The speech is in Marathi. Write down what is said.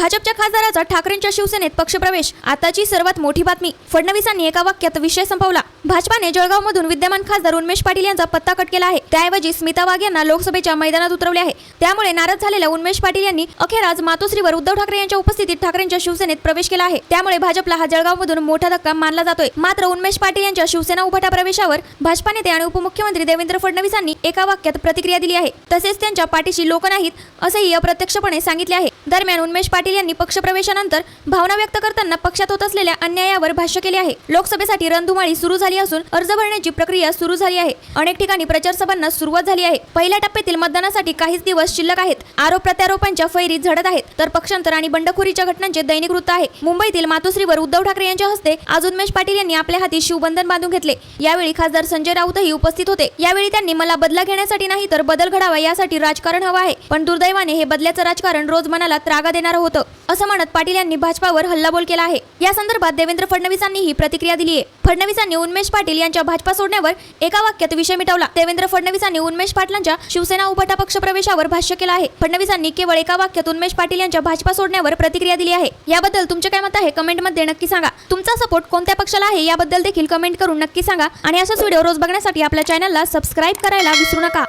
भाजपच्या खासदाराचा ठाकरेंच्या शिवसेनेत पक्षप्रवेश. आताची सर्वात मोठी बातमी. फडणवीसांनी एका वाक्यात विषय संपवला. भाजपाने जळगावमधून विद्यमान खासदार उन्मेश पाटील यांचा पत्ता कट केला आहे. त्याऐवजी स्मिता वाघ यांना लोकसभेच्या मैदानात उतरवले आहे. त्यामुळे नाराज झालेल्या उन्मेष पाटील यांनी अखेर आज मातोश्रीवर उद्धव ठाकरे यांच्या उपस्थितीत ठाकरेंच्या शिवसेनेत प्रवेश केला आहे. त्यामुळे भाजपला हा जळगावमधून मोठा धक्का मानला जातोय. मात्र उन्मेष पाटील यांच्या शिवसेना उभाटा प्रवेशावर भाजपा नेते आणि उपमुख्यमंत्री देवेंद्र फडणवीसांनी एका वाक्यात प्रतिक्रिया दिली आहे. तसेच त्यांच्या पाठीशी लोक नाहीत असेही अप्रत्यक्षपणे सांगितले आहे. दरम्यान उन्मेष पाटील यांनी पक्षप्रवेशानंतर भावना व्यक्त करताना पक्षात होत असलेल्या अन्यायावर भाष्य केले आहे. लोकसभेसाठी रणधुमाळी सुरू झाली असून अर्ज भरण्याची प्रक्रिया सुरू झाली आहे. अनेक ठिकाणी प्रचार सभांना सुरुवात झाली आहे. पहिल्या टप्प्यातील मतदानासाठी काहीच दिवस शिल्लक आहेत. आरोप प्रत्यारोपांच्या फैरीत झडत आहेत. तर पक्षांतर आणि बंडखोरीच्या घटनांचे दैनिक वृत्त आहे. मुंबईतील मातोश्रीवर उद्धव ठाकरे यांच्या हस्ते आज उन्मेश पाटील यांनी आपल्या हाती शिवबंधन बांधून घेतले. यावेळी खासदार संजय राऊतही उपस्थित होते. यावेळी त्यांनी मला बदला घेण्यासाठी नाही तर बदल घडावा यासाठी राजकारण हवं आहे. पण दुर्दैवाने हे बदल्याचं राजकारण रोज मनाला त्रागा देणारं होतं. असं म्हणत पाटील यांनी भाजपावर हल्लाबोल केला आहे. या संदर्भात देवेंद्र फडणवीसांनी ही प्रतिक्रिया दिली आहे. फडणवीसांनी उन्मेश पाटील यांच्या भाजपा सोडण्यावर एका वाक्यात विषय मिटवला. देवेंद्र फडणवीसांनी उन्मेश पाटलांच्या शिवसेना उभाटा पक्ष प्रवेशावर भाष्य केलं आहे. फडणवीसांनी केवळ एका वाक्यात उन्मेश पाटील यांच्या भाजपा सोडण्यावर प्रतिक्रिया दिली आहे. याबद्दल तुमचे काय मत आहे? कमेंटमध्ये नक्की सांगा. तुमचा सपोर्ट कोणत्या पक्षाला आहे? याबद्दल देखील कमेंट करून नक्की सांगा. आणि असाच व्हिडिओ रोज बघण्यासाठी आपल्या चॅनलला सबस्क्राईब करायला विसरू नका.